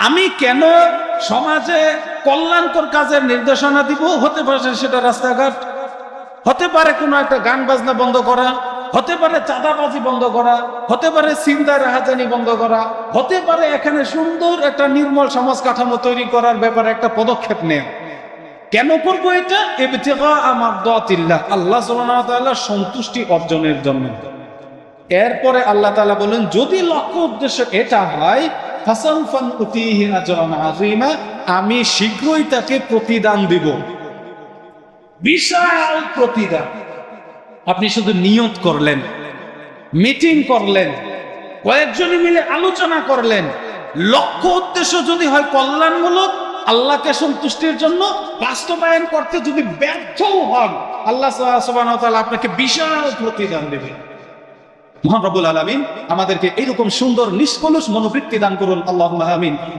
আমি কেন সমাজে কল্যাণকর কাজের নির্দেশনা দিব? হতে পারে সেটা রাস্তাঘাট। হতে পারে কোনো একটা গান বাজনা বন্ধ করা। হতে পারে চাঁদাবাজি বন্ধ করা। হতে পারে চিন্তা রাহাজানি বন্ধ করা। হতে পারে এখানে সুন্দর একটা নির্মল সমাজ কাঠামো তৈরি করার ব্যাপারে একটা পদক্ষেপ নেওয়া। কেন করব এটা? আল্লাহ সন্তুষ্টি অর্জনের জন্য। এরপরে আল্লাহ তাআলা বলেন, যদি লক্ষ্য উদ্দেশ্য এটা হয় আমি শীঘ্রই তাকে প্রতিদান দিব। বিশাল প্রতিদান। আপনি শুধু নিয়ত করলেন, মিটিং করলেন, কয়েকজনে মিলে আলোচনা করলেন। লক্ষ্য উদ্দেশ্য যদি হয় কল্যাণমূলক, আল্লাহকে সন্তুষ্টির জন্য বাস্তবায়ন করতে যদি ব্যর্থও হন, আল্লাহ আপনাকে বিশাল প্রতিদান দেবে মহান রব্বুল আলমিন আমাদেরকে এরকম সুন্দর নিষ্কলুষ মনোবৃত্তি দান করুন। আল্লাহ আমিন।